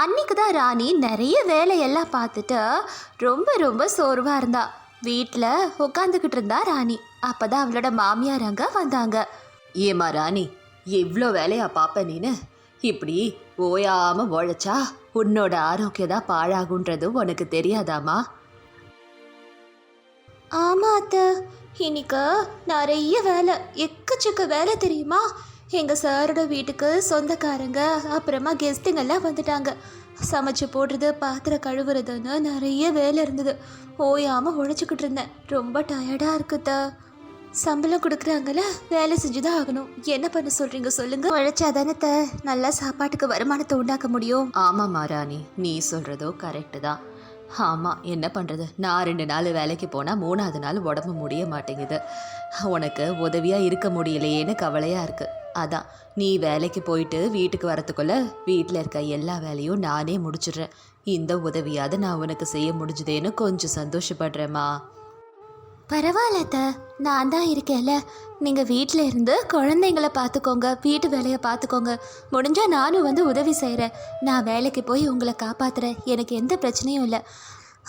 அன்னைக்கு தான் ராணி நிறைய வேலையெல்லாம் பார்த்துட்டு ரொம்ப ரொம்ப சோர்வாக இருந்தா. வீட்டில் உட்காந்துக்கிட்டு இருந்தா ராணி. அப்பதான் அவளோட மாமியார் அங்கே வந்தாங்க. ஏமா ராணி எவ்வளோ வேலையா பாப்ப நீனு? இப்படி ஓயாம உழைச்சா உன்னோட ஆரோக்கியம் தான் பாழாகுன்றது உனக்கு தெரியாதாமா ஆமா அத்தை. இன்னைக்கு நிறைய வேலை எக்கச்சக்க வேலை தெரியுமா? எங்கள் சாரோட வீட்டுக்கு சொந்தக்காரங்க அப்புறமா கெஸ்ட்டுங்கெல்லாம் வந்துட்டாங்க. சமைச்சு போடுறது பாத்திரம் கழுவுறதுன்னு நிறைய வேலை இருந்தது. ஓயாமல் உழைச்சிக்கிட்டு இருந்தேன். ரொம்ப டயர்டாக இருக்குதா சம்பளம் கொடுக்குறாங்கல்ல வேலை செஞ்சு தான் ஆகணும். என்ன பண்ண சொல்கிறீங்க சொல்லுங்க. உழைச்சாதானே நல்லா சாப்பாட்டுக்கு வருமானத்தை உண்டாக்க முடியும். ஆமாம்மா ராணி. நீ சொல்கிறதோ கரெக்டு தான். ஆமாம் என்ன பண்ணுறது நான் ரெண்டு நாள் வேலைக்கு போனால் மூணாவது நாள் உடம்பு முடிய மாட்டேங்குது. உனக்கு உதவியாக இருக்க முடியலையேன்னு கவலையாக இருக்குது அதான் நீ வேலைக்கு போயிட்டு வீட்டுக்கு வரத்துக்குள்ள வீட்டில் இருக்க எல்லா வேலையும் நானே முடிச்சிடுறேன். இந்த உதவியாவது நான் உனக்கு செய்ய முடிஞ்சுதேன்னு கொஞ்சம் சந்தோஷப்படுறேம்மா. பரவாயில்ல நான் தான் இருக்கேன்ல. நீங்கள் வீட்டில் இருந்து குழந்தைங்கள பார்த்துக்கோங்க வீட்டு வேலையை பார்த்துக்கோங்க. முடிஞ்சால் நானும் வந்து உதவி செய்கிறேன் நான் வேலைக்கு போய் உங்களை காப்பாத்துறேன். எனக்கு எந்த பிரச்சனையும் இல்லை.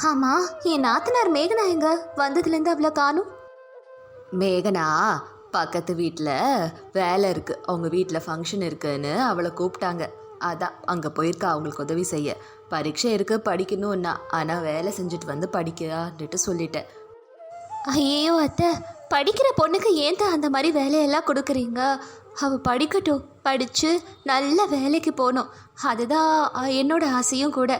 ஆமாம் என் நாத்தனார் மேகனா எங்க வந்ததுலேருந்து அவ்வளோ காணும். மேகனா பக்கத்து வீட்டில் வேலை இருக்குது அவங்க வீட்டில் ஃபங்க்ஷன் இருக்குன்னு அவளை கூப்பிட்டாங்க. அதான் அங்கே போயிருக்கா அவங்களுக்கு உதவி செய்ய. பரீட்சை இருக்குது படிக்கணும்னா. ஆனால் வேலை செஞ்சுட்டு வந்து படிக்கிறான்ட்டு சொல்லிட்டேன். ஐயோ அத்தை. படிக்கிற பொண்ணுக்கு ஏன் தான் அந்த மாதிரி வேலையெல்லாம் கொடுக்குறீங்க? அவள் படிக்கட்டும். படித்து நல்ல வேலைக்கு போகணும். அதுதான் என்னோட ஆசையும் கூட.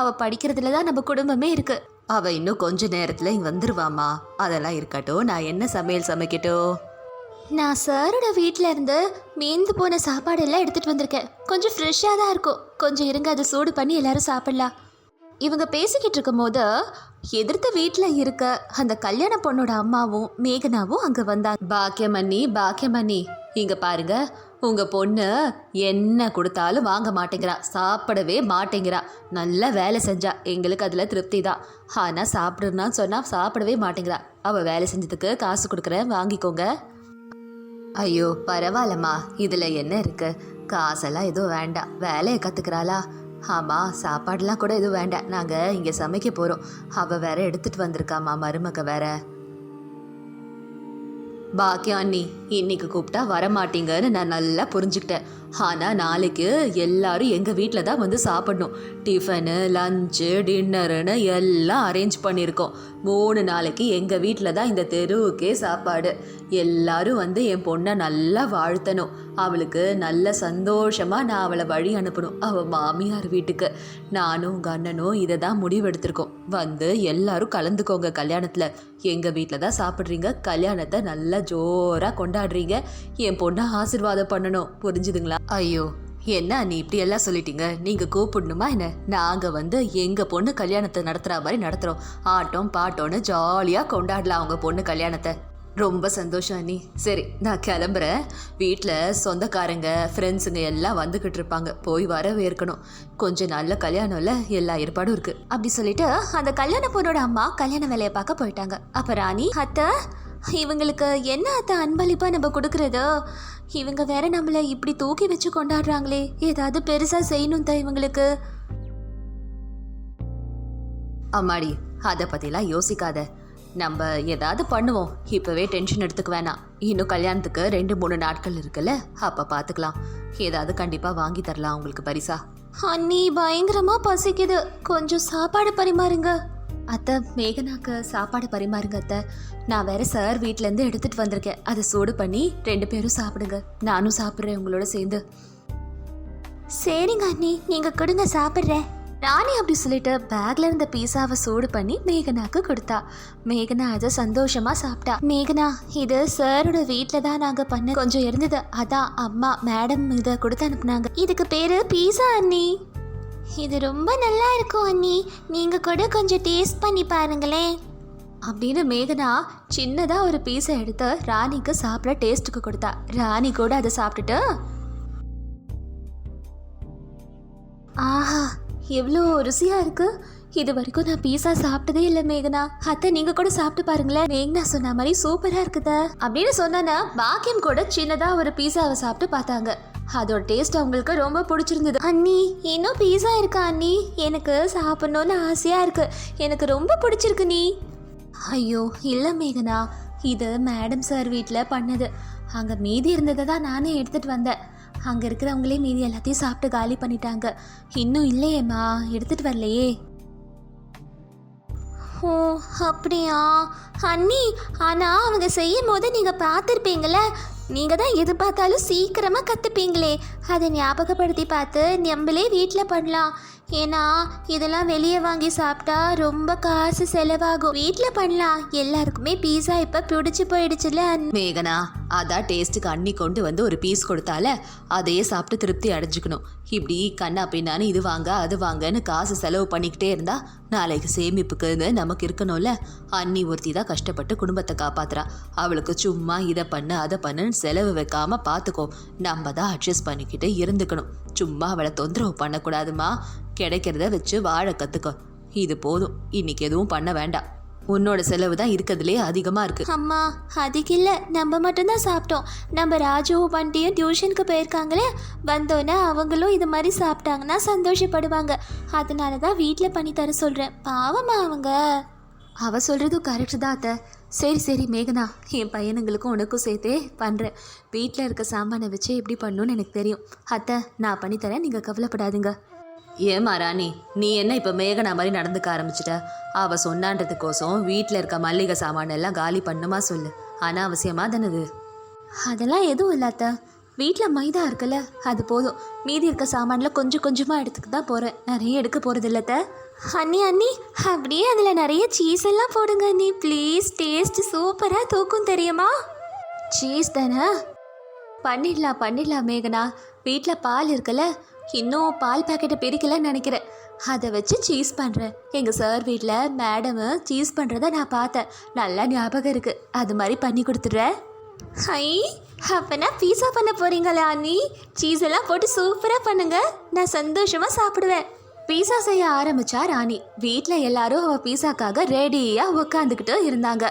அவள் படிக்கிறதுல தான் நம்ம குடும்பமே இருக்குது அவள் இன்னும் கொஞ்ச நேரத்தில் இங்கே வந்துருவாம்மா. அதெல்லாம் இருக்கட்டும். நான் என்ன சமையல் சமைக்கட்டும்? நான் சாரோட வீட்டில் இருந்து மீந்து போன சாப்பாடெல்லாம் எடுத்துகிட்டு வந்திருக்கேன். கொஞ்சம் ஃப்ரெஷ்ஷாக தான் இருக்கும். கொஞ்சம் இருங்க அதை சூடு பண்ணி எல்லாரும் சாப்பிட்லாம். இவங்க பேசிக்கிட்டு இருக்கும்போது எதிர்த்த வீட்டில் இருக்க அந்த கல்யாண பொண்ணோட அம்மாவும் மேகனாவும் அங்கே வந்தாங்க. பாக்கியமண்ணி பாக்கியமண்ணி இங்கே பாருங்க. உங்கள் பொண்ணு என்ன கொடுத்தாலும் வாங்க மாட்டேங்கிறா. சாப்பிடவே மாட்டேங்கிறா. நல்லா வேலை செஞ்சா. எங்களுக்கு அதில் திருப்தி தான். ஆனால் சாப்பிடுன்னா சொன்னால் சாப்பிடவே மாட்டேங்கிறா. அவள் வேலை செஞ்சதுக்கு காசு கொடுக்குறேன் வாங்கிக்கோங்க. ஐயோ பரவாயில்லம்மா. இதில் என்ன இருக்கு? காசெல்லாம் எதுவும் வேண்டாம். வேலையை கற்றுக்கிறாளா ஆமாம் சாப்பாடெலாம் கூட எதுவும் வேண்டாம். நாங்கள் இங்கே சமைக்க போகிறோம் அவள் வேற எடுத்துகிட்டு வந்திருக்காம்மா மருமக வேற. பாக்கியம் அண்ணி இன்னைக்கு கூப்பிட்டா வரமாட்டீங்கன்னு நான் நல்லா புரிஞ்சுக்கிட்டேன். ஆனால் நாளைக்கு எல்லாரும் எங்கள் வீட்டில் தான் வந்து சாப்பிடணும். டிஃபனு லஞ்சு டின்னருன்னு எல்லாம் அரேஞ்ச் பண்ணியிருக்கோம் மூணு நாளைக்கு எங்கள் வீட்டில் தான் இந்த தெருவுக்கே சாப்பாடு. எல்லாரும் வந்து என் பொண்ணை நல்லா வாழ்த்தணும். அவளுக்கு நல்ல சந்தோஷமாக நான் அவளை வழி அனுப்பணும். அவள் மாமியார் வீட்டுக்கு. நானும் உங்கள் அண்ணனும் இதை தான் முடிவெடுத்திருக்கோம். வந்து எல்லாரும் கலந்துக்கோங்க கல்யாணத்தில். எங்கள் வீட்டில் தான் சாப்பிட்றீங்க. கல்யாணத்தை நல்லா ஜோராக கொண்டாடுறீங்க? என் பொண்ணை ஆசீர்வாதம் பண்ணணும். புரிஞ்சுதுங்களா? ஐயோ என்ன நீ இப்படி எல்லாம் சொல்லிட்டீங்க? நீங்கள் கூப்பிடணுமா என்ன? நாங்கள் வந்து எங்கள் பொண்ணு கல்யாணத்தை நடத்துகிற மாதிரி நடத்துகிறோம் ஆட்டம் பாட்டோன்னு ஜாலியாக கொண்டாடலாம் அவங்க பொண்ணு கல்யாணத்தை. ரொம்ப சந்தோஷம் அண்ணி. சரி நான் கிளம்புறேன். வீட்டில் சொந்தக்காரங்க ஃப்ரெண்ட்ஸுங்க எல்லாம் வந்துக்கிட்டு இருப்பாங்க. போய் வரவேற்கணும். கொஞ்சம் நல்ல கல்யாணம்ல எல்லா ஏற்பாடும் இருக்குது அப்படி சொல்லிட்டு அந்த கல்யாண பொண்ணோட அம்மா கல்யாண வேலையை பார்க்க போயிட்டாங்க. அப்போ ராணி அத்தை இவங்களுக்கு என்ன அத்தை அன்பளிப்பா நம்ம கொடுக்கறது? இவங்க வேற நம்மள இப்படி தூக்கி வச்சு கொண்டாடுறாங்களே. ஏதாவது பெருசா செய்யணும் தான் இவங்களுக்கு. அம்மாடி அதை பற்றிலாம் யோசிக்காத. நம்ம ஏதாவது பண்ணுவோம். இப்போவே டென்ஷன் எடுத்துக்க வேணாம். இன்னும் கல்யாணத்துக்கு ரெண்டு மூணு நாட்கள் இருக்குல்ல? அப்போ பார்த்துக்கலாம் ஏதாவது கண்டிப்பாக வாங்கி தரலாம் உங்களுக்கு பரிசா. அண்ணி பயங்கரமா பசிக்குது. கொஞ்சம் சாப்பாடு பரிமாறுங்க. அத்தை மேகனாக்கு சாப்பாடு பரிமாறுங்க அத்தை. நான் வேற சார் வீட்லேருந்து எடுத்துட்டு வந்திருக்கேன். அதை சூடு பண்ணி ரெண்டு பேரும் சாப்பிடுங்க. நானும் சாப்பிட்றேன் உங்களோட சேர்ந்து. சரிங்க அண்ணி நீங்க கொடுங்க சாப்பிட்றேன். ராணி அப்படி சொல்லிட்டு பேக்ல இருந்த பீஸாவை சூடு பண்ணி மேகனாக்கு கொடுத்தா. மேகனா அதை சந்தோஷமா சாப்பிட்டா. மேகனா இது சாரோட வீட்ல தான் நாங்க பண்ண கொஞ்சம் இருந்தது. அதான் அம்மா மேடம் இதை கொடுத்து அனுப்புனாங்க. இதுக்கு பேரு பீஸா அண்ணி. இது ரொம்ப நல்லா இருக்கும் அண்ணி. நீங்க கூட கொஞ்சம் டேஸ்ட் பண்ணி பாருங்களேன். அப்படின்னு மேகனா சின்னதா ஒரு பீஸை எடுத்து ராணிக்கு சாப்பிட டேஸ்ட்டுக்கு கொடுத்தா. ராணி கூட அதை சாப்பிட்டுட்டு ஆஹா எவ்வளோ ருசியா இருக்கு. இது வரைக்கும் நான் பீஸா சாப்பிட்டதே இல்லை மேகனா. அத்தை நீங்க கூட சாப்பிட்டு பாருங்களேன். மேகனா சொன்ன மாதிரி சூப்பரா இருக்குதா. அப்படின்னு சொன்னா பாக்கியம் கூட சின்னதா ஒரு பீஸாவை சாப்பிட்டு பார்த்தாங்க. அதோட டேஸ்ட் அவங்களுக்கு ரொம்ப பிடிச்சிருந்தது. அண்ணி இன்னும் பீஸா இருக்கா அண்ணி? எனக்கு சாப்பிடணும்னு ஆசையாக இருக்கு. எனக்கு ரொம்ப பிடிச்சிருக்கு நீ. ஐயோ இல்லை மேகனா. இது மேடம் சார் வீட்டில் பண்ணது. அங்கே மீதி இருந்ததை தான் நானே எடுத்துகிட்டு வந்தேன். அங்கே இருக்கிறவங்களே மீதி எல்லாத்தையும் சாப்பிட்டு காலி பண்ணிட்டாங்க. இன்னும் இல்லையேம்மா. எடுத்துகிட்டு வரலையே. ஓ அப்படியா? அண்ணி ஆனால் அவங்க செய்யும் போது நீங்கள் பார்த்துருப்பீங்கள நீங்கள் தான் எது பார்த்தாலும் சீக்கிரமாக கற்றுப்பீங்களே அதை ஞாபகப்படுத்தி பார்த்து நம்மளே வீட்டில் பண்ணலாம். ஏன்னா இதெல்லாம் வெளியே வாங்கி சாப்பிட்டா ரொம்ப காசு செலவாகும். வீட்டில் பண்ணலாம். எல்லாருக்குமே பீஸா இப்போ பிடிச்சி போயிடுச்சுல மேகனா அதான் டேஸ்ட்டுக்கு அண்ணி கொண்டு வந்து ஒரு பீஸ் கொடுத்தால அதையே சாப்பிட்டு திருப்தி அடைஞ்சுக்கணும். இப்படி கண்ணா பின்னான்னு இது வாங்க அது வாங்கன்னு காசு செலவு பண்ணிக்கிட்டே இருந்தா நாளைக்கு சேமிப்புக்குன்னு நமக்கு இருக்கணும்ல? அண்ணி ஒருத்தி தான் கஷ்டப்பட்டு குடும்பத்தை காப்பாத்துறா. அவளுக்கு சும்மா இதை பண்ணு அதை பண்ணுன்னு செலவு வைக்காம பார்த்துக்கோ நம்ம தான் அட்ஜஸ்ட் பண்ணிக்கிட்டு இருந்துக்கணும். சும்மா அவளை தொந்தரவு பண்ணக்கூடாதுமா. கிடைக்கிறத வச்சு வாழ கற்றுக்கோ இது போதும். இன்னைக்கு எதுவும் பண்ண வேண்டாம். உன்னோட செலவு தான் இருக்கிறதுலே அதிகமாக இருக்கு. அம்மா அதுக்கு இல்லை. நம்ம மட்டும்தான் சாப்பிட்டோம். நம்ம ராஜுவும் பண்டியும் டியூஷனுக்கு போயிருக்காங்களே. வந்தோன்னே அவங்களும் இது மாதிரி சாப்பிட்டாங்கன்னா சந்தோஷப்படுவாங்க. அதனால தான் வீட்டில் பண்ணி தர சொல்கிறேன் பாவமா அவங்க. அவ சொல்கிறதும் கரெக்டு தான் அத்தை. சரி சரி மேகனா என் பையனுங்களுக்கும் உனக்கும் சேர்த்தே பண்ணுறேன் வீட்டில் இருக்க சாமானை வச்சு எப்படி பண்ணணும்னு எனக்கு தெரியும். அத்தை நான் பண்ணித்தரேன் நீங்கள் கவலைப்படாதீங்க. ஏமா ராணி நீ என்ன இப்போ மேகனா மாதிரி நடந்துக்க ஆரம்பிச்சிட்ட? அவ சொன்னான்றதுக்கோசம் வீட்டில் இருக்க மல்லிகை சாமான் எல்லாம் காலி பண்ணுமா சொல்லு. அனாவசியமா தானது? அதெல்லாம் எதுவும் இல்லாத்த. வீட்டில் மைதா இருக்குல்ல அது போதும். மீதி இருக்க சாமானில் கொஞ்சம் கொஞ்சமாக எடுத்துக்க தான் போகிறேன் நிறைய எடுக்க போகிறது இல்லத்த. அண்ணி அண்ணி அப்படியே அதில் நிறைய சீஸ் எல்லாம் போடுங்க அண்ணி. ப்ளீஸ் டேஸ்ட் சூப்பராக தூக்கும் தெரியுமா? சீஸ் தானே? பண்ணிடலாம் பண்ணிடலாம் மேகனா. வீட்டில் பால் இருக்குல்ல இன்னும் பால் பாக்கெட்டை பிரிக்கலன்னு நினைக்கிறேன். அதை வச்சு சீஸ் பண்ணுறேன் எங்கள் சார் வீட்டில் மேடமு சீஸ் பண்ணுறத நான் பார்த்தேன். நல்லா ஞாபகம் இருக்குது அது மாதிரி பண்ணி கொடுத்துட்றேன் ஹை அப்பனா பீஸா பண்ண போகிறீங்களா அண்ணி? சீஸ் எல்லாம் போட்டு சூப்பராக பண்ணுங்க. நான் சந்தோஷமாக சாப்பிடுவேன். பீஸா செய்ய ஆரம்பிச்சா ராணி. வீட்டில் எல்லாரும் அவள் பீஸாக்காக ரெடியாக உட்காந்துக்கிட்டு இருந்தாங்க.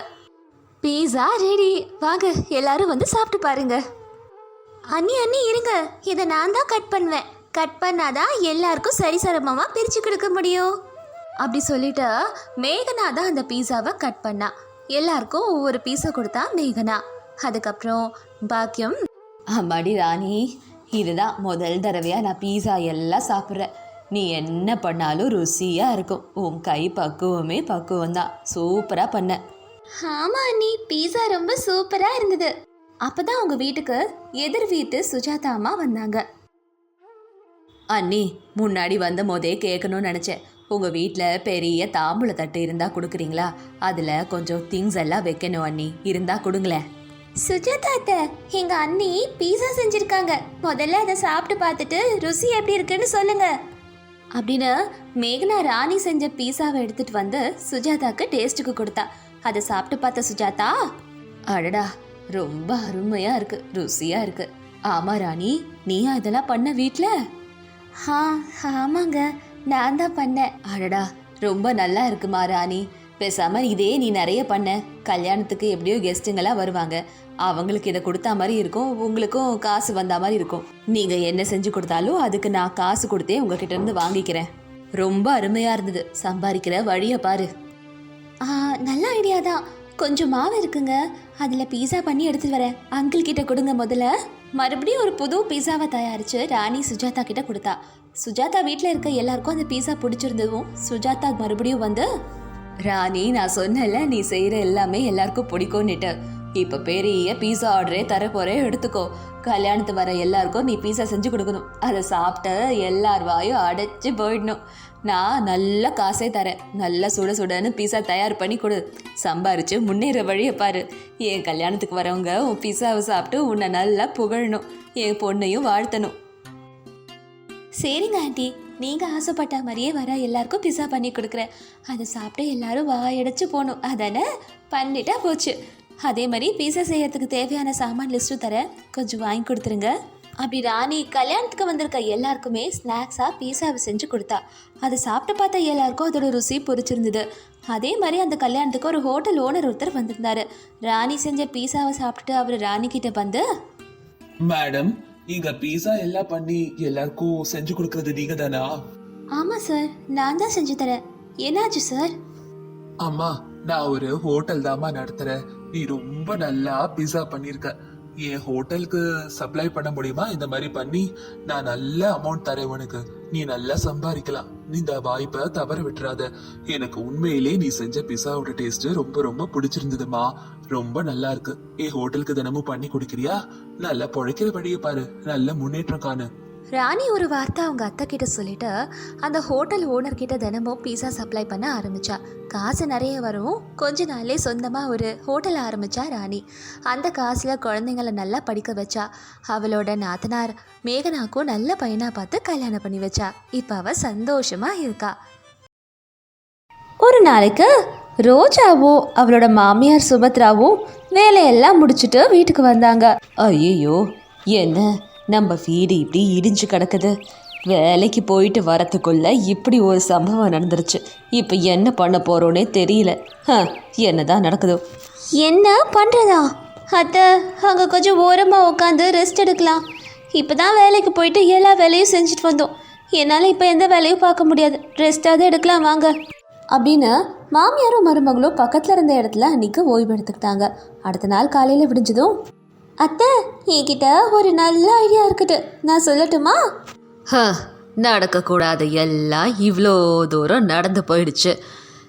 பீஸா ரெடி வாங்க எல்லாரும் வந்து சாப்பிட்டு பாருங்க. அண்ணி அண்ணி இருங்க. இதை நான் தான் கட் பண்ணுவேன். கட் பண்ணாதான் எல்லாருக்கும் சரிசமமாக பிரித்து கொடுக்க முடியும். அப்படி சொல்லிட்டு மேகனா தான் அந்த பீஸாவை கட் பண்ணா. எல்லாருக்கும் ஒவ்வொரு பீஸை கொடுத்தா மேகனா. அதுக்கப்புறம் பாக்கியம் அம்மாடி ராணி இதுதான் முதல் தடவையாக நான் பீஸா எல்லாம் சாப்பிட்றேன். நீ என்ன பண்ணாலும் ருசியாக இருக்கும். உன் கை பக்குவமே பக்குவம் தான் சூப்பராக பண்ண. ஆமா நீ பீஸா ரொம்ப சூப்பராக இருந்தது. அப்பதான் உங்கள் வீட்டுக்கு எதிர் வீட்டு சுஜாதா அம்மா வந்தாங்க. அண்ணி முன்னாடி வந்த போதே கேட்கணும்னு நினச்சேன். உங்கள் வீட்டில் பெரிய தாம்பூல தட்டு இருந்தால் கொடுக்குறீங்களா? அதில் கொஞ்சம் திங்ஸ் எல்லாம் வைக்கணும் அண்ணி. இருந்தால் கொடுங்களேன். சுஜாதா அத்தை எங்க அண்ணி பீஸா செஞ்சிருக்காங்க. முதல்ல அதை சாப்பிட்டு பார்த்துட்டு ருசி எப்படி இருக்குன்னு சொல்லுங்க. அப்படின்னு மேகனா ராணி செஞ்ச பீஸாவை எடுத்துட்டு வந்து சுஜாதாக்கு டேஸ்ட்டுக்கு கொடுத்தா. அதை சாப்பிட்டு பார்த்த சுஜாதா அடடா ரொம்ப அருமையாக இருக்கு ருசியாக இருக்கு. ஆமா ராணி நீயா இதெல்லாம் பண்ண வீட்டில் ஆ ஆமாங்க. நான் தான் பண்ணேன். அடடா ரொம்ப நல்லா இருக்குமா ராணி. பேசாம இதே நீ நிறைய பண்ண. கல்யாணத்துக்கு எப்படியோ கெஸ்ட்டுங்கெல்லாம் வருவாங்க. அவங்களுக்கு இதை கொடுத்தா மாதிரி இருக்கும். உங்களுக்கும் காசு வந்தா மாதிரி இருக்கும். நீங்க என்ன செஞ்சு கொடுத்தாலும் அதுக்கு நான் காசு கொடுத்தே உங்ககிட்ட இருந்து வாங்கிக்கிறேன். ரொம்ப அருமையா இருந்தது. சம்பாதிக்கிற வழியை பாரு. ஆ நல்ல ஐடியா தான். கொஞ்சம் மாவு இருக்குங்க. அதில் பீஸா பண்ணி எடுத்துட்டு வரேன். அங்கிள் கிட்ட கொடுங்க முதல்ல. மறுபடியும் ஒரு புது பீஸாவை தயாரித்து ராணி சுஜாதா கிட்ட கொடுத்தா. சுஜாதா வீட்டில் இருக்க எல்லாருக்கும் அந்த பீஸா பிடிச்சிருந்ததும் சுஜாதா மறுபடியும் வந்து ராணி நான் சொன்னல நீ செய்கிற எல்லாமே எல்லாருக்கும் பிடிக்கும்னுட்டு. இப்போ பெரிய பீஸா ஆர்டரே தர எடுத்துக்கோ. கல்யாணத்து வர எல்லாருக்கும் நீ பீஸா செஞ்சு கொடுக்கணும். அதை சாப்பிட்ட எல்லார் வாயும் அடைச்சி போயிடணும். நான் நல்ல காசே தரேன். நல்லா சுட சுடன்னு பீஸா தயார் பண்ணி கொடு. சம்பாரிச்சு முன்னேற வழியை பாரு. என் கல்யாணத்துக்கு வரவங்க உன் பீஸாவை சாப்பிட்டு உன்னை நல்லா புகழணும். என் பொண்ணையும் வாழ்த்தணும். சரிங்க ஆண்டி. நீங்கள் ஆசைப்பட்ட மாதிரியே வர எல்லாருக்கும் பிஸா பண்ணி கொடுக்குறேன். அதை சாப்பிட்டு எல்லாரும் வாயடைச்சு போகணும். அதானே? பண்ணிட்டா போச்சு. அதே மாதிரி பீஸா செய்யறதுக்கு தேவையான சாமான் லிஸ்ட்டும் தரேன் கொஞ்சம் வாங்கி கொடுத்துருங்க. அப்படி ராணி கல்யாணத்துக்கு வந்திருக்க எல்லாருக்குமே ஸ்நாக்ஸாக பீஸாவை செஞ்சு கொடுத்தா. அதை சாப்பிட்டு பார்த்த எல்லாருக்கும் அதோட ருசி பிடிச்சிருந்தது அதே மாதிரி அந்த கல்யாணத்துக்கு ஒரு ஹோட்டல் ஓனர் ஒருத்தர் வந்திருந்தாரு. ராணி செஞ்ச பீஸாவை சாப்பிட்டுட்டு அவர் ராணி கிட்ட வந்து மேடம் இங்க பீஸா எல்லாம் பண்ணி எல்லாருக்கும் செஞ்சு கொடுக்கறது நீங்க தானா? ஆமாம் சார் நான் தான் செஞ்சு தரேன். என்னாச்சு சார் அம்மா நான் ஒரு ஹோட்டல் தாம்மா நடத்துறேன். நீ ரொம்ப நல்லா பீஸா பண்ணியிருக்க என் ஹோட்டலுக்கு சப்ளை பண்ண முடியுமா? இந்த மாதிரி பண்ணி நான் நல்ல அமௌண்ட் தரேன் உனக்கு. நீ நல்லா சம்பாதிக்கலாம். நீ இந்த வாய்ப்பை தவற விட்டுறாத. எனக்கு உண்மையிலே நீ செஞ்ச பிஸாவோட டேஸ்ட் ரொம்ப ரொம்ப பிடிச்சிருந்ததுமா. ரொம்ப நல்லா இருக்கு. என் ஹோட்டலுக்கு தினமும் பண்ணி கொடுக்குறியா? நல்லா பொழைக்கிற வழியை பாரு. நல்ல முன்னேற்றம் காணு. ராணி ஒரு வார்த்தை அவங்க அத்தை கிட்ட சொல்லிட்டு அந்த ஹோட்டல் ஓனர் கிட்ட தினமும் பீஸா சப்ளை பண்ண ஆரம்பிச்சா. காசு நிறைய வரும். கொஞ்ச நாளே சொந்தமாக ஒரு ஹோட்டல் ஆரம்பிச்சா ராணி. அந்த காசில் குழந்தைங்கள நல்லா படிக்க வச்சா. அவளோட நாத்தனார் மேகனாக்கும் நல்ல பையனா பார்த்து கல்யாணம் பண்ணி வச்சா. இப்போ அவ சந்தோஷமா இருக்கா. ஒரு நாளைக்கு ரோஜாவும் அவளோட மாமியார் சுபத்ராவும் வேலையெல்லாம் முடிச்சுட்டு வீட்டுக்கு வந்தாங்க. ஐயோ என்ன? நம்ம வீடு இப்படி இடிஞ்சு கிடக்குது. வேலைக்கு போயிட்டு வரத்துக்குள்ள இப்படி ஒரு சம்பவம் நடந்துருச்சு. இப்போ என்ன பண்ண போறோன்னே தெரியல. ஹ, என்னதான் நடக்குதோ. என்ன பண்ணுறதா அத்தை அங்கே கொஞ்சம் ஓரமாக உட்காந்து ரெஸ்ட் எடுக்கலாம். இப்போ தான் வேலைக்கு போயிட்டு எல்லா வேலையும் செஞ்சுட்டு வந்தோம். என்னால் இப்போ எந்த வேலையும் பார்க்க முடியாது. ரெஸ்ட்டாவது எடுக்கலாம் வாங்க. அப்படின்னு மாமியாரும் மருமகளும் பக்கத்தில் இருந்த இடத்துல அன்னைக்கு ஓய்வு எடுத்துக்கிட்டாங்க. அடுத்த நாள் காலையில் விடிஞ்சதும் அத்தை என்கிட்ட ஒரு நல்ல ஐடியா இருக்குது. நான் சொல்லட்டுமா? ஹ, நடக்கக்கூடாது. எல்லாம் இவ்வளோ தூரம் நடந்து போயிடுச்சு.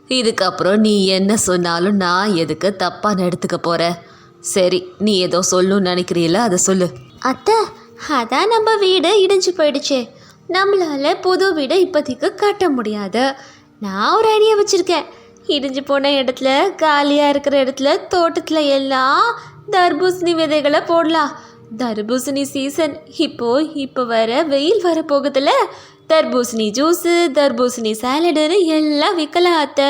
இதுக்கப்புறம் நீ என்ன சொன்னாலும் நான் எதுக்கு தப்பாக எடுத்துக்க போகிறேன் சரி நீ ஏதோ சொல்லணும்னு நினைக்கிறீல அதை சொல்லு. அத்தை அதான் நம்ம வீடு இடிஞ்சு போயிடுச்சே. நம்மளால புது வீடு இப்போதைக்கு கட்ட முடியாது. நான் ஒரு ஐடியா வச்சுருக்கேன். இடிஞ்சு போன இடத்துல காலியாக இருக்கிற இடத்துல தோட்டத்தில் எல்லாம் தர்பூசணி விதைகளை போடலாம். தர்பூசணி சீசன் இப்போ இப்போ வர வெயில் வர போகுதுல தர்பூசணி ஜூஸு தர்பூசணி சாலடுன்னு எல்லாம் விற்கலாம் அத்தை.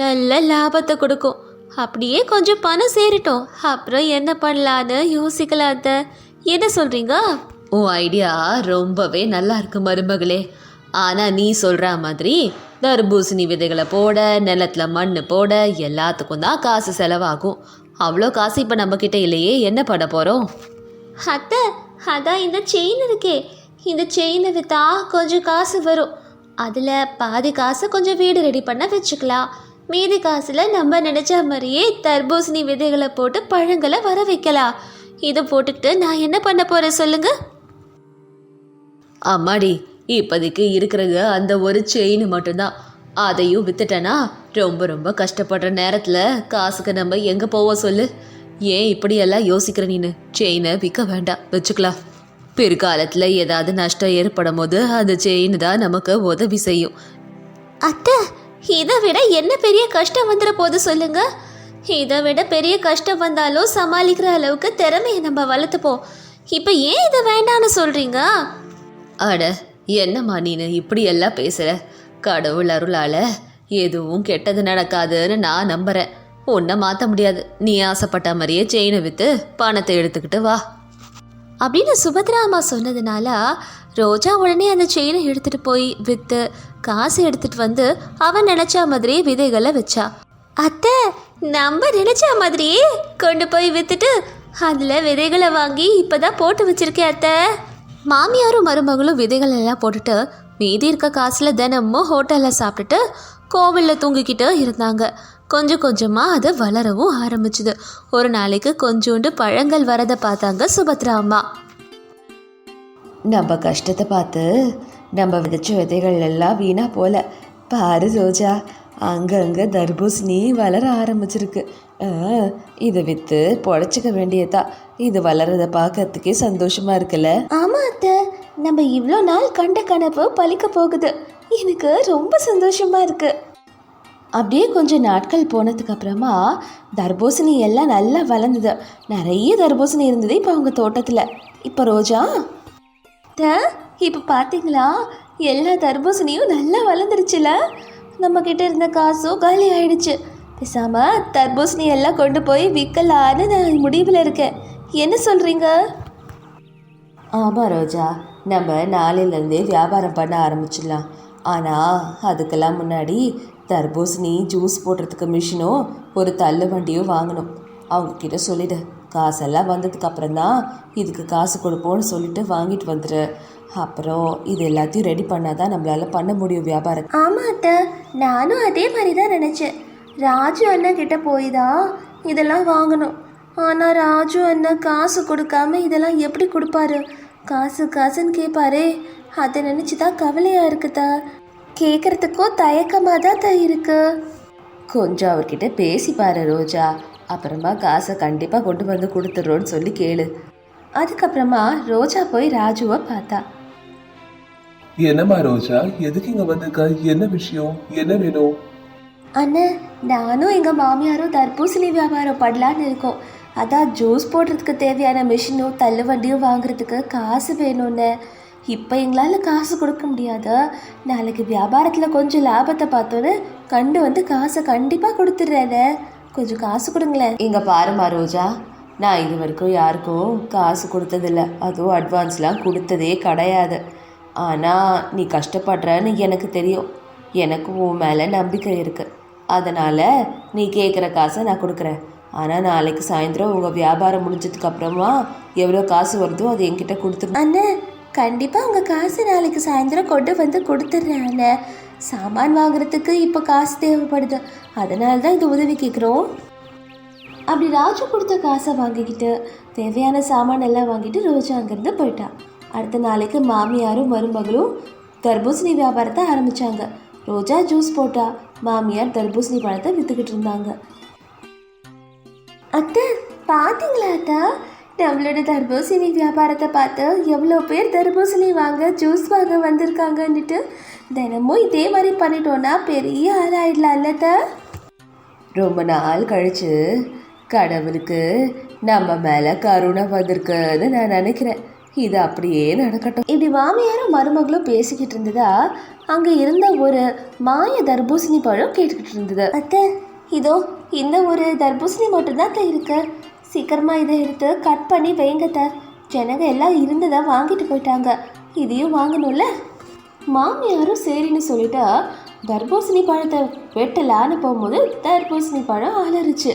நல்ல லாபத்தை கொடுக்கும். அப்படியே கொஞ்சம் பணம் சேரட்டும். அப்புறம் என்ன பண்ணலான்னு யோசிக்கலாம் அத்தை. என்ன சொல்கிறீங்க உன் ஐடியா ரொம்பவே நல்லா இருக்கு மருமகளே. ஆனால் நீ சொல்கிற மாதிரி தர்பூசணி விதைகளை போட நிலத்துல மண் போட எல்லாத்துக்கும் தான் காசு செலவாகும். அவ்வளோ காசு இப்போ நம்மக்கிட்ட இல்லையே என்ன பண்ண போகிறோம் அத்தை அதான் இந்த செயின் இருக்கே. இந்த செயினை விற்றா கொஞ்சம் காசு வரும். அதில் பாதி காசை கொஞ்சம் வீடு ரெடி பண்ண வச்சுக்கலாம். மீதி காசில் நம்ம நினச்ச மாதிரியே தர்பூசணி விதைகளை போட்டு பழங்களை வர வைக்கலாம். இதை போட்டுக்கிட்டு நான் என்ன பண்ண போகிறேன் சொல்லுங்கள் அம்மாடி இப்போதைக்கு இருக்கிறது அந்த ஒரு செயின் மட்டும்தான். அதையும் வித்துட்டேனா? ரொம்ப ரொம்ப கஷ்டப்படுற நேரத்தில் காசுக்கு நம்ம எங்கே போவோம் சொல்லு? ஏன் இப்படியெல்லாம் யோசிக்கிற நீனு? செயினை விற்க வேண்டாம். வச்சுக்கலாம். பிற்காலத்தில் ஏதாவது நஷ்டம் ஏற்படும் போது அந்த செயின் தான் நமக்கு உதவி செய்யும். அத்தை இதை விட என்ன பெரிய கஷ்டம் வந்துட போது சொல்லுங்க? இதை விட பெரிய கஷ்டம் வந்தாலும் சமாளிக்கிற அளவுக்கு திறமையை நம்ம வளர்த்துப்போம். இப்போ ஏன் இதை வேண்டான்னு சொல்கிறீங்க அட என்னம்மா நீனு இப்படி எல்லாம் பேசுகிற கடவுள் அருளால எதுவும் கெட்டது நடக்காதுன்னு நான் நம்புகிறேன் உன்னை மாற்ற முடியாது. நீ ஆசைப்பட்ட மாதிரியே செயினை விற்று பணத்தை எடுத்துக்கிட்டு வா. அப்படின்னு சுபத்ரா அம்மா சொன்னதுனால ரோஜா உடனே அந்த செயினை எடுத்துட்டு போய் விற்று காசு எடுத்துட்டு வந்து அவன் நினைச்ச மாதிரியே விதைகளை வச்சா. அத்தை நம்ம நினைச்ச மாதிரியே கொண்டு போய் விற்றுட்டு அதில் விதைகளை வாங்கி இப்பதான் போட்டு வச்சிருக்கேன் அத்தை. மாமியாரும் மருமகளும் விதைகள் எல்லாம் போட்டுட்டு மீதி இருக்க காசில் தினமும் ஹோட்டலில் சாப்பிட்டுட்டு கோவிலில் தூங்கிக்கிட்டு இருந்தாங்க. கொஞ்சம் கொஞ்சமாக அது வளரவும் ஆரம்பிச்சுது. ஒரு நாளைக்கு கொஞ்சோண்டு பழங்கள் வரதை பார்த்தாங்க சுபத்ரா அம்மா. நம்ம கஷ்டத்தை பார்த்து நம்ம விதைச்ச விதைகள் எல்லாம் வீணா போல. பாரு ரோஜா அங்கங்கே தர்பூசணி வளர ஆரம்பிச்சிருக்கு. ஆ, இதை விற்று பொழைச்சிக்க வேண்டியதா? இது வளர்றத பார்க்கறதுக்கே சந்தோஷமா இருக்குல்ல? ஆமாம் அத்தை. நம்ம இவ்வளோ நாள் கண்ட கனவு பழிக்க போகுது. எனக்கு ரொம்ப சந்தோஷமாக இருக்குது அப்படியே கொஞ்சம் நாட்கள் போனதுக்கப்புறமா தர்பூசணி எல்லாம் நல்லா வளர்ந்தது. நிறைய தர்பூசணி இருந்தது இப்போ அவங்க தோட்டத்தில். இப்போ ரோஜா? த இப்போ பார்த்தீங்களா எல்லா தர்பூசணியும் நல்லா வளர்ந்துருச்சுல. நம்மக்கிட்ட இருந்த காசும் காலி ஆயிடுச்சு. பேசாமல் தர்பூசணி எல்லாம் கொண்டு போய் விற்கலான்னு நான் முடிவில் இருக்கேன். என்ன சொல்கிறீங்க ஆமாம் ரோஜா. நம்ம நாளையிலேருந்தே வியாபாரம் பண்ண ஆரம்பிச்சிடலாம். ஆனால் அதுக்கெல்லாம் முன்னாடி தர்பூசணி ஜூஸ் போடுறதுக்கு மிஷினும் ஒரு தள்ளு வண்டியும் வாங்கணும். அவங்க கிட்ட சொல்லிடு. காசெல்லாம் வந்ததுக்கப்புறம் தான் இதுக்கு காசு கொடுப்போம்னு சொல்லிட்டு வாங்கிட்டு வந்துடு அப்புறம் இது எல்லாத்தையும் ரெடி பண்ணாதான் நம்மளால பண்ண முடியும் வியாபாரம். ஆமா அத்தை. நானும் அதே மாதிரி தான் நினச்சேன். ராஜு அண்ணன் கிட்ட போய் தான் இதெல்லாம் வாங்கணும். ஆனால் ராஜு அண்ணன் காசு கொடுக்காம இதெல்லாம் எப்படி கொடுப்பாரு? காசு காசுன்னு கேட்பாரே அதை நினச்சி தான் கவலையாக இருக்குதா? கேட்குறதுக்கும் தயக்கமாக தான் தான் இருக்கு. கொஞ்சம் அவர்கிட்ட பேசி பாரு ரோஜா. அப்புறமா காசை கண்டிப்பாக கொண்டு வந்து கொடுத்துட்றோன்னு சொல்லி கேளு. அதுக்கப்புறமா ரோஜா போய் ராஜுவை பார்த்தா. என்னம்மா ரோஜா? எதுக்கு இங்க வந்திருக்க? என்ன விஷயம்? என்ன வேணும்? அண்ணன் நானும் எங்கள் மாமியாரும் தர்பூசணி வியாபாரம் பண்ணலான்னு இருக்கோம். அதான் ஜூஸ் போடுறதுக்கு தேவையான மிஷினும் தள்ளுவண்டியும் வாங்குறதுக்கு காசு வேணும்னு. இப்போ எங்களால் காசு கொடுக்க முடியாது? நாளைக்கு வியாபாரத்தில் கொஞ்சம் லாபத்தை பார்த்தோன்னு கண்டு வந்து காசை கண்டிப்பாக கொடுத்துட்றேன். கொஞ்சம் காசு கொடுங்களேன். இங்கே பாருமா ரோஜா நான் இது வரைக்கும் யாருக்கும் காசு கொடுத்ததில்ல. அதுவும் அட்வான்ஸ்லாம் கொடுத்ததே கிடையாது. ஆனால் நீ கஷ்டப்படுறன்னு எனக்கு தெரியும். எனக்கு உன் மேலே நம்பிக்கை இருக்குது அதனால் நீ கேட்குற காசை நான் கொடுக்குறேன். ஆனால் நாளைக்கு சாயந்தரம் உங்கள் வியாபாரம் முடிஞ்சதுக்கு அப்புறமா எவ்வளோ காசு வருதோ அது என்கிட்ட கொடுத்துரு. அண்ணே கண்டிப்பாக உங்கள் காசு நாளைக்கு சாயந்தரம் கொண்டு வந்து கொடுத்துட்றேன் அண்ணே. சாமான் வாங்குறதுக்கு இப்போ காசு தேவைப்படுது. அதனால தான் இந்த உதவி கேட்குறோம் அப்படி ராஜு கொடுத்த காசை வாங்கிக்கிட்டு தேவையான சாமான் எல்லாம் வாங்கிட்டு ரோஜா அங்கேருந்து போயிட்டா. அடுத்த நாளைக்கு மாமியாரும் மருமகளும் தர்பூசணி வியாபாரத்தை ஆரம்பித்தாங்க ரோஜா ஜூஸ் போட்டா மாமியார் தர்பூசணி பழத்தை விற்றுக்கிட்டு இருந்தாங்க. அத்தை பார்த்தீங்களா அத்தா? நம்மளோட தர்பூசணி வியாபாரத்தை பார்த்து எவ்வளோ பேர் தர்பூசணி வாங்க ஜூஸ் வாங்க வந்திருக்காங்கன்னுட்டு தினமும் இதே மாதிரி பண்ணிட்டோன்னா பெரிய ஆளாயிடலாம்ல அத்தா? ரொம்ப நாள் கழிச்சு கடவுளுக்கு நம்ம மேலே கருணை வந்திருக்குன்னு நான் நினைக்கிறேன். இது அப்படியே நடக்கட்டும். இப்படி மாமியாரும் மருமகளும் பேசிக்கிட்டு இருந்ததா? அங்கே இருந்த ஒரு மாய தர்பூசணி பழம் கேட்டுக்கிட்டு இருந்தது. அத்தை இதோ இந்த ஒரு தர்பூசணி மட்டும்தான் இருக்கு. சீக்கிரமாக இதை எடுத்து கட் பண்ணி வைங்க தர் ஜனங்க எல்லாம் இருந்ததை வாங்கிட்டு போயிட்டாங்க. இதையும் வாங்கணும்ல? மாமியாரும் சரின்னு சொல்லிட்டா தர்பூசணி பழத்தை வெட்டலான்னு போகும்போது தர்பூசணி பழம் அலறிச்சு.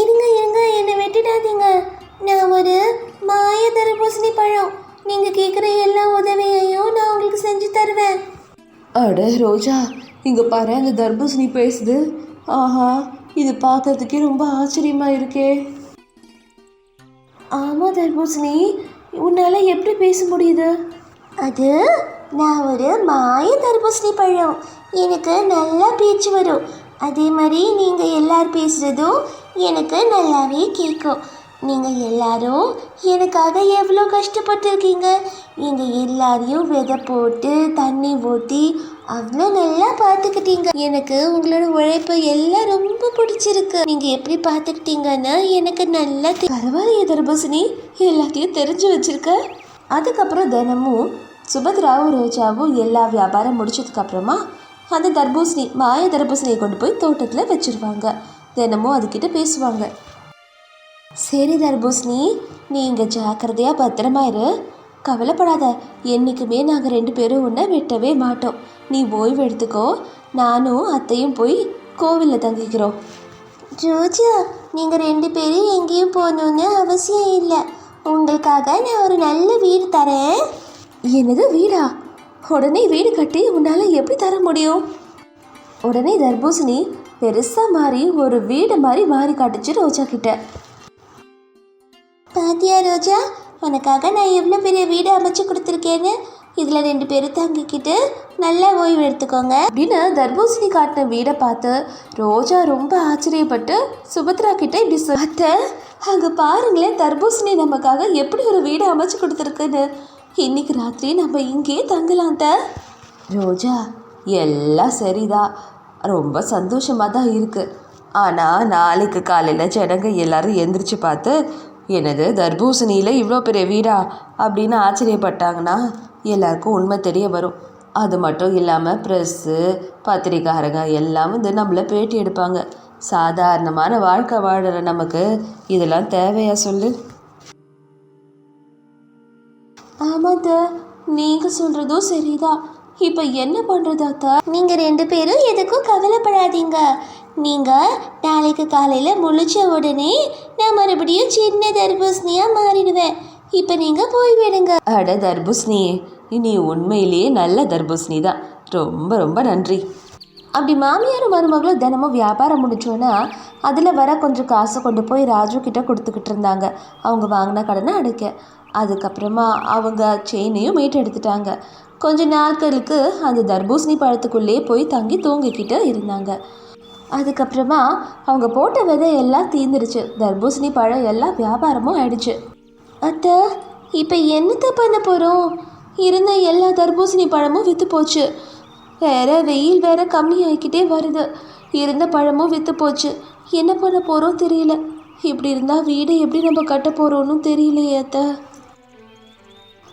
இருங்க இருங்க என்னை வெட்டிடாதீங்க. நான் ஒரு மாய தர்பூசணி பழம். நீங்கள் கேட்குற எல்லா உதவியையும் நான் உங்களுக்கு செஞ்சு தருவேன். அட ரோஜா இங்கே பாரு அந்த தர்பூசணி பேசுது. ஆஹா இது பார்க்கறதுக்கே ரொம்ப ஆச்சரியமா இருக்கே. ஆமா தர்பூசணி. உன்னால எப்படி பேச முடியுது? அது நான் ஒரு மாய தர்பூசணி பழம். எனக்கு நல்லா பேச்சு வரும். அதே மாதிரி நீங்கள் எல்லார் பேசுகிறதும் எனக்கு நல்லாவே கேட்கும் நீங்கள் எல்லாரும் எனக்காக எவ்வளோ கஷ்டப்பட்டுருக்கீங்க? நீங்கள் எல்லாரையும் விதை போட்டு தண்ணி ஊற்றி அவ்வளோ நல்லா பார்த்துக்கிட்டீங்க. எனக்கு உங்களோட உழைப்பு எல்லாம் ரொம்ப பிடிச்சிருக்கு. நீங்கள் எப்படி பார்த்துக்கிட்டீங்கன்னா எனக்கு நல்லா தெ- பரவாயில்லையே தர்பூசணி. எல்லாத்தையும் தெரிஞ்சு வச்சிருக்க. அதுக்கப்புறம் தினமும் சுபத்ராவும் ரோஜாவும் எல்லா வியாபாரம் முடிச்சதுக்கப்புறமா அந்த தர்பூசணி மாய தர்பூசணியை கொண்டு போய் தோட்டத்தில் வச்சிருவாங்க. தினமும் அதுக்கிட்ட பேசுவாங்க. சரி தர்பூசணி நீங்கள் ஜாக்கிரதையாக பத்திரமா இரு. கவலைப்படாத. என்றைக்குமே நாங்கள் ரெண்டு பேரும் உன்னை வெட்டவே மாட்டோம். நீ ஓய்வு எடுத்துக்கோ. நானும் அத்தையும் போய் கோவிலில் தங்கிக்கிறோம். ஜோஜா நீங்கள் ரெண்டு பேரும் எங்கேயும் போகணுன்னு அவசியம் இல்லை. உங்களுக்காக நான் ஒரு நல்ல வீடு தரேன். என்னது வீடா? உடனே வீடு கட்டி உன்னால் எப்படி தர முடியும்? உடனே தர்பூசணி பெருசாக மாறி ஒரு வீடு மாதிரி மாறி காட்டுச்சு ரோஜா கிட்ட பாத்தியா ரோஜா? உனக்காக நான் எவ்வளோ பெரிய வீடு அமைச்சு கொடுத்துருக்கேன்னு இதில் ரெண்டு பேரும் தங்கிக்கிட்டு நல்லா ஓய்வு எடுத்துக்கோங்க. அப்படின்னு தர்பூசணி காட்டின வீடை பார்த்து ரோஜா ரொம்ப ஆச்சரியப்பட்டு சுபத்ரா கிட்ட இப்படி அத்தை அங்கே பாருங்களேன் தர்பூசணி நமக்காக எப்படி ஒரு வீடு அமைச்சு கொடுத்துருக்குன்னு. இன்னைக்கு ராத்திரி நம்ம இங்கேயே தங்கலாம் அத்தை. ரோஜா எல்லாம் சரிதான் ரொம்ப சந்தோஷமாக தான் இருக்குது ஆனால் நாளைக்கு காலையில் ஜனங்க எல்லாரும் எந்திரிச்சு பார்த்து எனது தர்பூசணியில் இவ்வளோ பெரிய வீடா? அப்படின்னு ஆச்சரியப்பட்டாங்கன்னா எல்லாருக்கும் உண்மை தெரிய வரும். அது மட்டும் இல்லாமல் ப்ரெஸ்ஸு பத்திரிக்காரங்க எல்லாம் வந்து நம்மளை பேட்டி எடுப்பாங்க. சாதாரணமான வாழ்க்கை வாழ்கிற நமக்கு இதெல்லாம் தேவையா சொல்லு? ஆமாத்த நீங்க சொல்றதும் சரிதான். இப்போ என்ன பண்றது அத்தா? நீங்க ரெண்டு பேரும் எதுக்கும் கவலைப்படாதீங்க. நீங்கள் நாளைக்கு காலையில் முழிச்ச உடனே நான் மறுபடியும் சின்ன தர்பூசணியாக மாறிடுவேன். இப்போ நீங்கள் போய்விடுங்க அட தர்பூசணி நீ உண்மையிலேயே நல்ல தர்பூசணி தான் ரொம்ப ரொம்ப நன்றி. அப்படி மாமியாரும் மருமகளும் தினமும் வியாபாரம் முடிச்சோன்னா அதில் வர கொஞ்சம் காசை கொண்டு போய் ராஜு கிட்ட கொடுத்துக்கிட்டு இருந்தாங்க. அவங்க வாங்கின கடனை அடைக்க. அதுக்கப்புறமா அவங்க செயினையும் மீட்டு எடுத்துட்டாங்க. கொஞ்ச நாட்களுக்கு அந்த தர்பூசணி பழத்துக்குள்ளேயே போய் தங்கி தூங்கிக்கிட்டு இருந்தாங்க. அதுக்கப்புறமா அவங்க போட்ட விதை எல்லாம் தீர்ந்துருச்சு தர்பூசணி பழம் எல்லாம் வியாபாரமும் ஆயிடுச்சு. அத்தை இப்போ என்னத்த பண்ண போகிறோம் இருந்த எல்லா தர்பூசணி பழமும் விற்று போச்சு. வேற வெயில் வேற கம்மியாகிக்கிட்டே வருது. இருந்த பழமும் விற்று போச்சு. என்ன பண்ண போகிறோம் தெரியல. இப்படி இருந்தால் வீடு எப்படி நம்ம கட்ட போகிறோன்னு தெரியலையே அத்தை.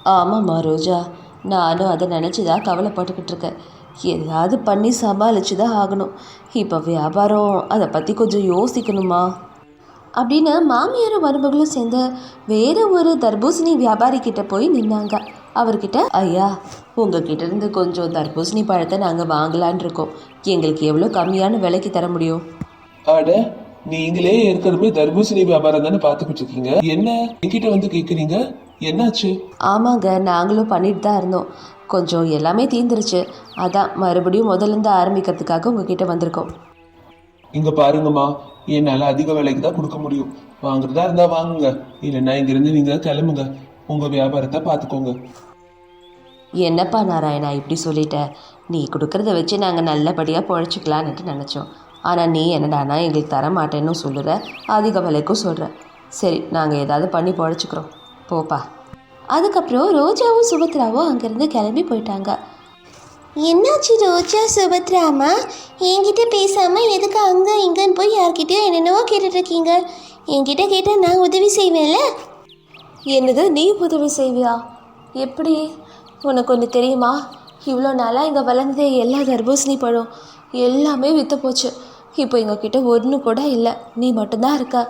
ஆமாம்மா ரோஜா. நானும் அதை நினச்சி தான் கவலைப்பட்டுக்கிட்டு இருக்கேன். ஏதாவது பண்ணி சமாளித்து தான் ஆகணும். இப்போ வியாபாரம் அதை பற்றி கொஞ்சம் யோசிக்கணுமா? அப்படின்னு மாமியாரும் மருமகளும் சேர்ந்து வேறு ஒரு தர்பூசணி வியாபாரி கிட்ட போய் நின்னாங்க. அவர்கிட்ட ஐயா உங்ககிட்ட இருந்து கொஞ்சம் தர்பூசணி பழத்தை நாங்கள் வாங்கலான் இருக்கோம். எங்களுக்கு எவ்வளோ கம்மியான விலைக்கு தர முடியும்? அட நீங்களே ஏற்கனவே தர்பூசணி வியாபாரம் தானே பார்த்துக்கிட்டு இருக்கீங்க? என்ன? என்கிட்ட வந்து கேக்குறீங்க? என்னாச்சு? ஆமாங்க நாங்களும் பண்ணிட்டு தான் இருந்தோம். கொஞ்சம் எல்லாமே தீந்துருச்சு அதான் மறுபடியும் முதல்ல இருந்து ஆரம்பிக்கிறதுக்காக உங்ககிட்ட வந்திருக்கோம். இங்க பாருங்கம்மா என்னால அதிக விலைக்கு தான் கொடுக்க முடியும். வாங்குறதா இருந்தா வாங்குங்க. இல்லைன்னா இங்கிருந்து நீங்க கிளம்புங்க. உங்க வியாபாரத்தை பார்த்துக்கோங்க. என்னப்பா நாராயணா இப்படி சொல்லிட்ட? நீ கொடுக்கறத வச்சு நாங்கள் நல்லபடியாக பொழைச்சிக்கலான்னுட்டு நினச்சோம். ஆனால் நீ என்னடானா எங்களுக்கு தர மாட்டேன்னு சொல்லுற? அதிக விலைக்கும் சொல்கிற சரி நாங்கள் ஏதாவது பண்ணி பொழைச்சிக்கிறோம். போப்பா. அதுக்கப்புறம் ரோஜாவும் சுபத்ராவும் அங்கேருந்து கிளம்பி போயிட்டாங்க. என்னாச்சு ரோஜா சுபத்ராமா? என்கிட்ட பேசாமல் எதுக்கு அங்கே இங்கன்னு போய் யார்கிட்டயோ என்னென்னவோ கேட்டுட்ருக்கீங்க? என்கிட்ட கேட்டால் நான் உதவி செய்வேன்ல? என்னது நீ உதவி செய்வியா? எப்படி? உனக்கு ஒன்று தெரியுமா? இவ்வளோ நாளாக இங்கே வளர்ந்ததே எல்லா தர்பூசணி பழம். எல்லாமே விற்று போச்சு. இப்போ எங்ககிட்ட ஒன்று கூட இல்லை. நீ மட்டும்தான் இருக்க.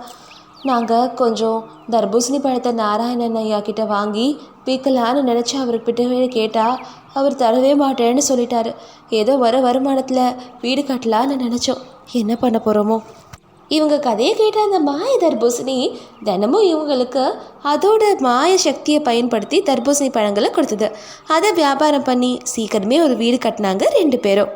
நாங்கள் கொஞ்சம் தர்பூசணி பழத்தை நாராயணன் ஐயா கிட்ட வாங்கி பீக்கலான்னு நினச்சி அவர்கிட்ட கேட்டால் அவர் தரவே மாட்டேன்னு சொல்லிட்டாரு. ஏதோ வர வருமானத்தில் வீடு கட்டலான்னு நினச்சோம். என்ன பண்ண போகிறோமோ இவங்க கதையை கேட்ட அந்த மாய தர்பூசணி தினமும் இவங்களுக்கு அதோட மாய சக்தியை பயன்படுத்தி தர்பூசணி பழங்களை கொடுத்தது. அதை வியாபாரம் பண்ணி சீக்கிரமே ஒரு வீடு கட்டினாங்க ரெண்டு பேரும்.